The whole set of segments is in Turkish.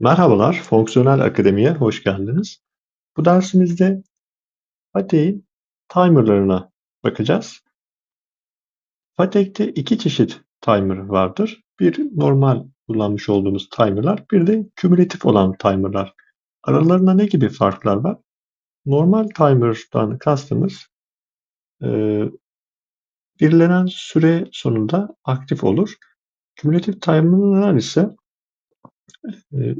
Merhabalar, Fonksiyonel Akademi'ye hoş geldiniz. Bu dersimizde Patek'in timer'larına bakacağız. Patek'te iki çeşit timer vardır. Bir normal kullanmış olduğumuz timer'lar, bir de kümülatif olan timer'lar. Aralarında ne gibi farklar var? Normal timer'dan kastımız e, belirlenen süre sonunda aktif olur. Kümülatif timer'lar ise e,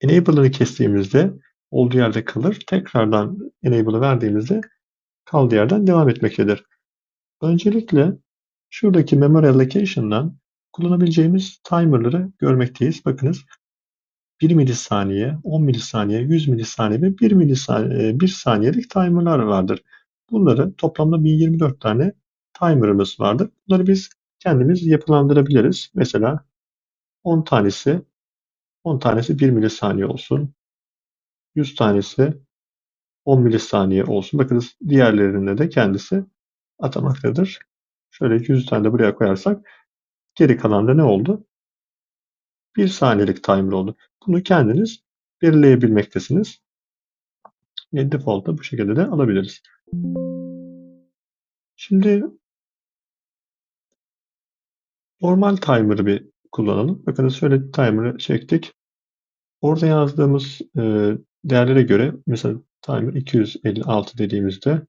enabler'ı kestiğimizde olduğu yerde kalır. Tekrardan enable'ı verdiğimizde kaldığı yerden devam etmektedir. Öncelikle şuradaki memory allocation'dan kullanabileceğimiz timer'ları görmekteyiz. Bakınız 1 milisaniye, 10 milisaniye, 100 milisaniye ve 1 milisaniye, 1 saniyelik timer'lar vardır. Bunları toplamda 1024 tane timer'ımız vardır. Bunları biz kendimiz yapılandırabiliriz. Mesela 10 tanesi 10 tanesi 1 milisaniye olsun. 100 tanesi 10 milisaniye olsun. Bakınız diğerlerinde de kendisi atamaktadır. Şöyle 100 tane de buraya koyarsak geri kalan da ne oldu? 1 saniyelik timer oldu. Bunu kendiniz belirleyebilmektesiniz. E, default'ta bu şekilde de alabiliriz. Şimdi normal timer'ı bir kullanalım. Bakınız şöyle timer'ı çektik. Orada yazdığımız e, değerlere göre mesela timer 256 dediğimizde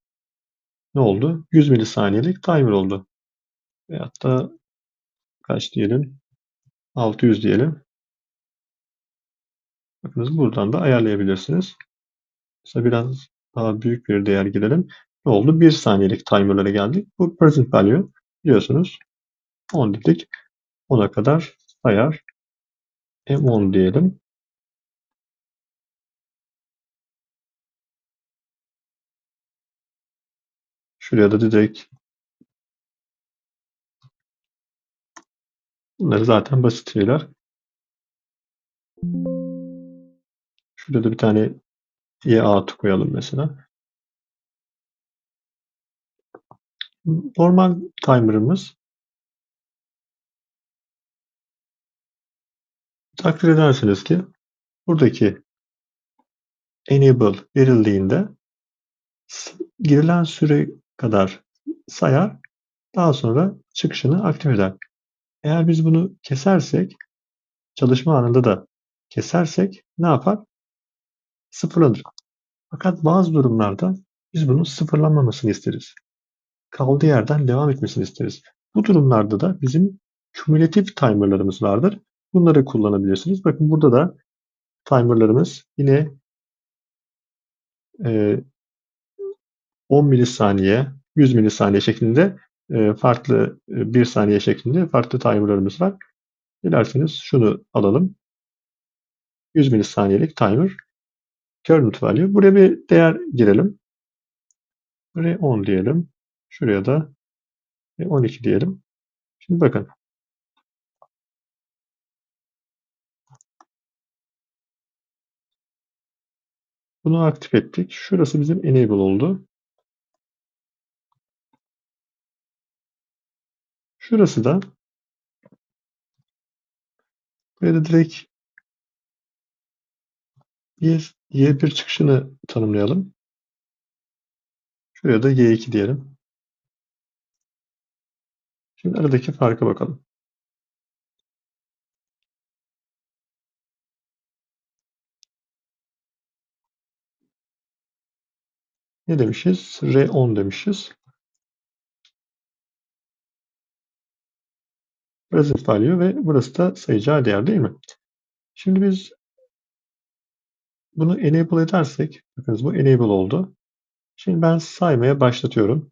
ne oldu? 100 milisaniyelik timer oldu. Veyahut da kaç diyelim? 600 diyelim. Bakınız buradan da ayarlayabilirsiniz. Mesela biraz daha büyük bir değer girelim. Ne oldu? 1 saniyelik timer'lara geldik. Bu present value biliyorsunuz. 10 dedik. 10'a kadar sayar. M10 diyelim. Şuraya da direkt bunları zaten basit şeyler. Şurada da bir tane EA koyalım mesela. Normal timer'ımız takdir edersiniz ki buradaki enable verildiğinde girilen süre kadar sayar. Daha sonra çıkışını aktif eder. Eğer biz bunu kesersek çalışma anında da kesersek ne yapar? Sıfırlanır. Fakat bazı durumlarda biz bunun sıfırlanmamasını isteriz. Kaldığı yerden devam etmesini isteriz. Bu durumlarda da bizim kümülatif timerlarımız vardır. Bunları kullanabilirsiniz. Bakın burada da timerlarımız yine e, 10 milisaniye, 100 milisaniye şeklinde e, farklı 1 e, saniye şeklinde farklı timerlarımız var. Dilerseniz şunu alalım. 100 milisaniyelik timer current value. Buraya bir değer girelim. Buraya 10 diyelim. Şuraya da 12 diyelim. Şimdi bakın. Bunu aktif ettik. Şurası bizim enable oldu. Şurası da buraya da direkt bir Y1 çıkışını tanımlayalım. Şuraya da Y2 diyelim. Şimdi aradaki farka bakalım. Ne demişiz? R10 demişiz. Present value ve burası da sayacağı değer değil mi? Şimdi biz bunu enable edersek, bakınız bu enable oldu. Şimdi ben saymaya başlatıyorum.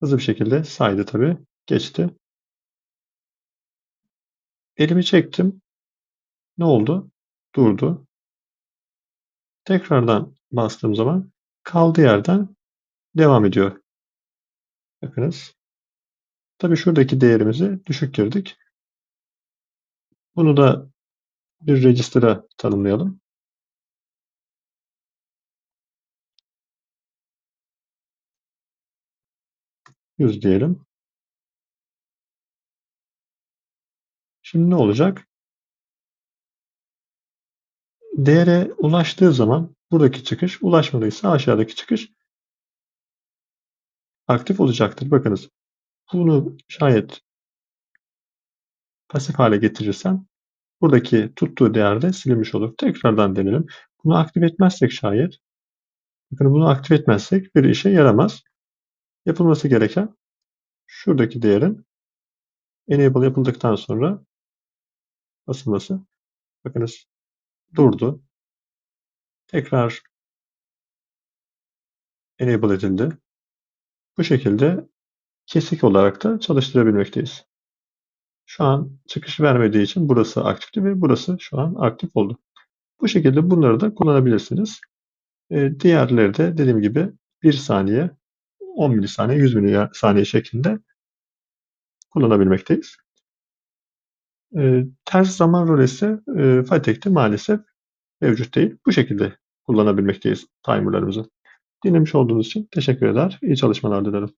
Hızlı bir şekilde saydı tabii. Geçti. Elimi çektim. Ne oldu? Durdu. Tekrardan bastığım zaman kaldığı yerden devam ediyor. Bakınız. Tabii şuradaki değerimizi düşük girdik. Bunu da bir register'a tanımlayalım. Yüz diyelim. Şimdi ne olacak? değere ulaştığı zaman buradaki çıkış, ulaşmadıysa aşağıdaki çıkış aktif olacaktır. Bakınız bunu şayet pasif hale getirirsem buradaki tuttuğu değer de silinmiş olur. Tekrardan deneyelim. Bunu aktif etmezsek şayet bakın bunu aktif etmezsek bir işe yaramaz. Yapılması gereken şuradaki değerin enable yapıldıktan sonra basılması. Bakınız durdu. Tekrar enable edildi. Bu şekilde kesik olarak da çalıştırabilmekteyiz. Şu an çıkış vermediği için burası aktifti ve burası şu an aktif oldu. Bu şekilde bunları da kullanabilirsiniz. Ee, diğerleri de dediğim gibi 1 saniye, 10 milisaniye, 100 milisaniye şeklinde kullanabilmekteyiz. Ee, ters zaman rölesi e, Fatec'te maalesef mevcut değil. Bu şekilde kullanabilmekteyiz timerlarımızı. Dinlemiş olduğunuz için teşekkür eder. İyi çalışmalar dilerim.